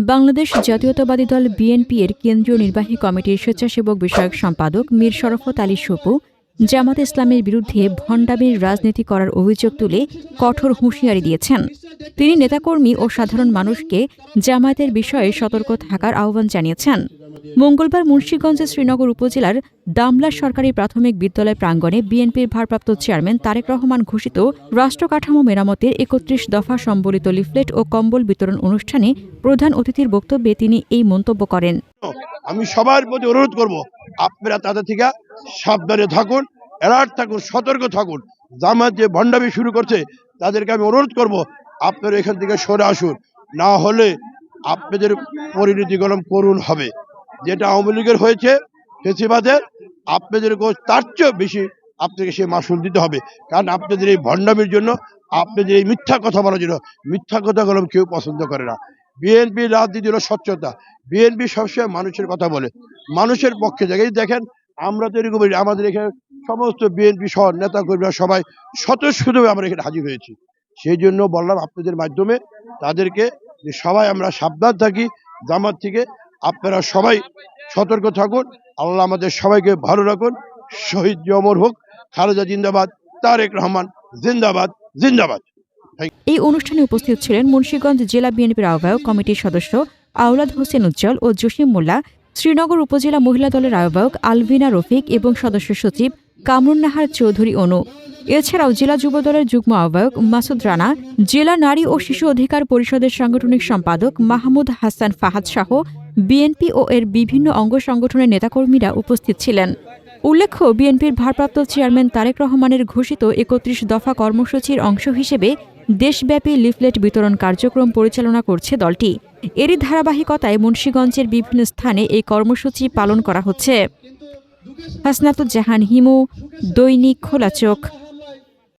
বাংলাদেশ জাতীয়তাবাদী দল বিএনপি এর কেন্দ্রীয় নির্বাহী কমিটির স্বেচ্ছাসেবক বিষয়ক সম্পাদক মীর শরফত আলী সপু জামাত ইসলামের বিরুদ্ধে ভণ্ডামির রাজনীতি করার অভিযোগ তুলে কঠোর হুঁশিয়ারি দিয়েছেন। তিনি নেতাকর্মী ও সাধারণ মানুষকে জামায়াতের বিষয়ে সতর্ক থাকার আহ্বান জানিয়েছেন। মঙ্গলবার মুন্সীগঞ্জের শ্রীনগর উপজেলার দামলা সরকারি প্রাথমিক বিদ্যালয় প্রাঙ্গণে বিএনপির ভারপ্রাপ্ত চেয়ারম্যান তারেক রহমান ঘোষিত রাষ্ট্রকাঠামো মেরামতের একত্রিশ দফা সম্বলিত লিফলেট ও কম্বল বিতরণ অনুষ্ঠানে প্রধান অতিথির বক্তব্যে তিনি এই মন্তব্য করেন। আমি সবার প্রতি অনুরোধ করব, আপনারা তাদের থেকে সাবধানে থাকুন, অ্যালার্ট থাকুন, সতর্ক থাকুন। জামাত যে ভণ্ডামি শুরু করছে, তাদেরকে আমি অনুরোধ করব, আপনারা এখান থেকে সরে আসুন। না হলে আপনাদের পরিণতি গরম করুন হবে। যেটা আওয়ামী লীগের হয়েছে, ফেসিবাদের, আপনাদের তার চেয়েও বেশি আপনাকে সে মাসুল দিতে হবে। কারণ আপনাদের এই ভণ্ডামির জন্য, আপনাদের এই মিথ্যা কথা বলার জন্য, মিথ্যা কথা গরম কেউ পছন্দ করে না। বিএনপি রাজনীতি হলো স্বচ্ছতা। বিএনপি সবসময় মানুষের কথা বলে। মানুষের পক্ষে এই দেখেন, আমরা তো এরকম আমাদের এখানে সমস্ত বিএনপি সহ নেতা কর্মীরা সবাই স্বতঃস্ফূর্তভাবে আমরা এখানে হাজির হয়েছি। সেই জন্য বললাম আপনাদের মাধ্যমে তাদেরকে সবাই আমরা সাবধান থাকি, জামাত থেকে আপনারা সবাই সতর্ক থাকুন। আল্লাহ আমাদের সবাইকে ভালো রাখুন। শহীদ অমর হোক, খালেদা জিন্দাবাদ, তারেক রহমান, জিন্দাবাদ জিন্দাবাদ। এই অনুষ্ঠানে উপস্থিত ছিলেন মুন্সীগঞ্জ জেলা বিএনপির আহ্বায়ক কমিটির সদস্য আওলাদ হোসেন উজ্জ্বল ও জসিম মোল্লা, শ্রীনগর উপজেলা মহিলা দলের আহ্বায়ক আলভিনা রফিক এবং সদস্য সচিব কামরুন্নাহার চৌধুরী অনু। এছাড়াও জেলা যুব দলের যুগ্ম আহ্বায়ক মাসুদ রানা, জেলা নারী ও শিশু অধিকার পরিষদের সাংগঠনিক সম্পাদক মাহমুদ হাসান ফাহাদ সহ বিএনপি ও এর বিভিন্ন অঙ্গ সংগঠনের নেতাকর্মীরা উপস্থিত ছিলেন। উল্লেখ্য, বিএনপির ভারপ্রাপ্ত চেয়ারম্যান তারেক রহমানের ঘোষিত একত্রিশ দফা কর্মসূচির অংশ হিসেবে দেশব্যাপী লিফলেট বিতরণ কার্যক্রম পরিচালনা করছে দলটি। এরই ধারাবাহিকতায় মুন্সীগঞ্জের বিভিন্ন স্থানে এই কর্মসূচি পালন করা হচ্ছে। হাসনাতুজ্জাহান হিমু, দৈনিক খোলা চোখ।